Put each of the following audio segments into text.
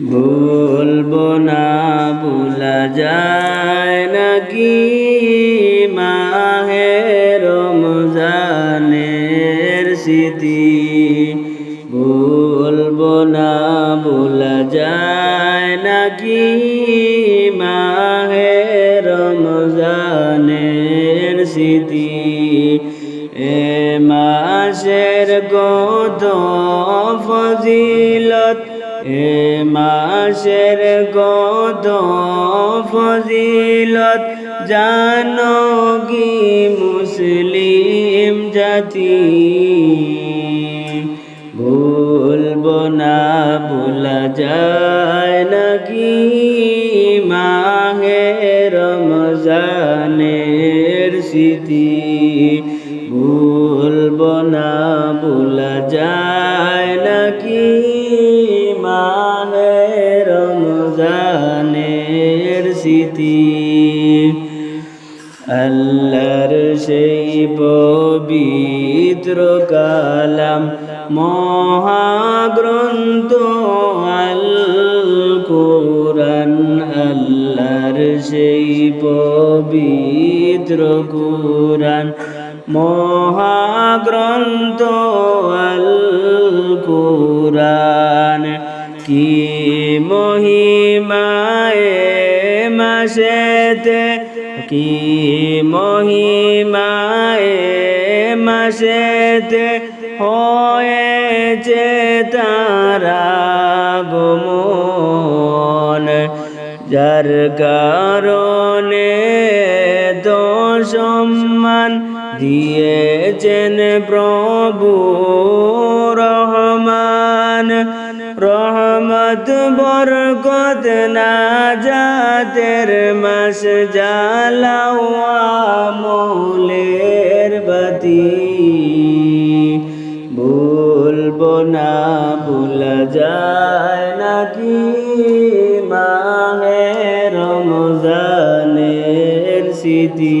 বলব না, ভুলা যায় নাকি? মাহে রমজানের স্মৃতি। বলব না, ভুলা যায় নাকি? মাহে রমজানের স্মৃতি। এ মাসের কত ফজিলত মাসের কত ফজিলত জানো কি মুসলিম জাতি? ভুলবো না, ভোলা যায় নাকি মাহে রমজানের স্মৃতি? ভুলবো না, ভোলা যায় নাকি আল্লাহর সেই পবিত্র কালাম, মহাগ্রন্থ আল কোরআন আল্লাহর সেই পবিত্র কোরআন, মহাগ্রন্থ আল কোরআন কি মহিমায় মাসেতে, কি মহিমায় মাসেতে হয়েছে তারা গমন যার কারণে সম্মান দিয়েছেন প্রভু রহমান। রহমত বরকত না যাতের মাস জ্বালাও মৌলের বাতি। বলব না, ভুলা যায় নাকি মাহে রমজানের স্মৃতি?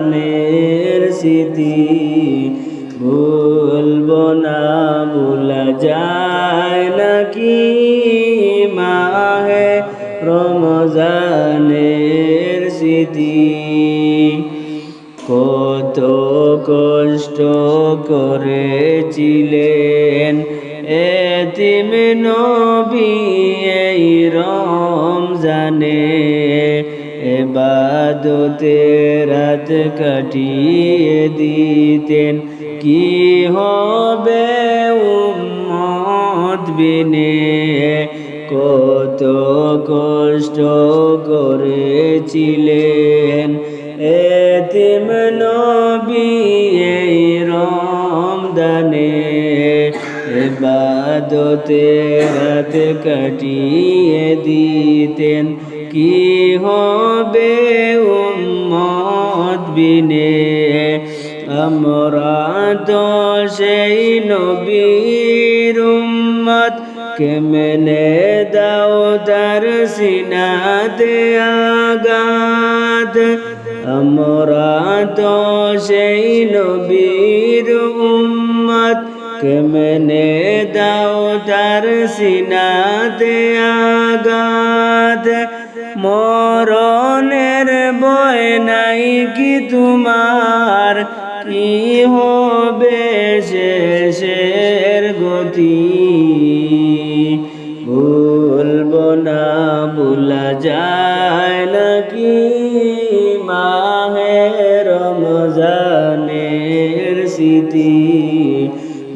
রমজানের স্মৃতি। ভুলবো না ভুলা যায় নাকি? মাহে রমজানের স্মৃতি। কত কষ্ট করেছিলেন এতিম নবী এই রমজানে। এবাদতে রাত কাটিয়ে দিতেন। কি হবে উম্মত বিনে? কত কষ্ট করেছিলেন। এতিম নবী এই রমদানে এবাদতে রাত কাটিয়ে দিতেন। কি হবে উম্মত বিনে? আমরা তো সেই নবীর উম্মত। কেমনে দাও তার সিনাতে আগাত আমরা তো সেই নবীর উম্মত। কেমনে দাও তার সিনাতে আগাত মরণের বয় নাই কি তোমার? কি হবে শেষের গতি? ভুলবো না, ভুলা যায় নাকি মাহে রমজানের স্মৃতি।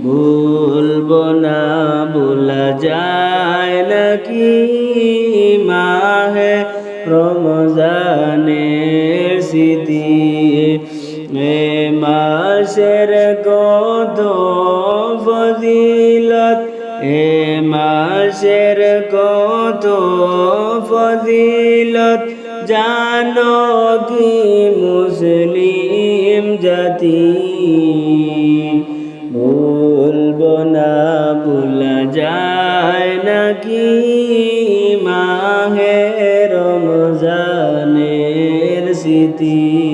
ভুলবো না, ভুলা যায় নাকি এ মাসের কত ফজিলত এ মাসের ফজিলত, জানো কি মুসলিম জাতি? বলব না, ভুলা যায় নাকি মাহে রমজানের স্মৃতি?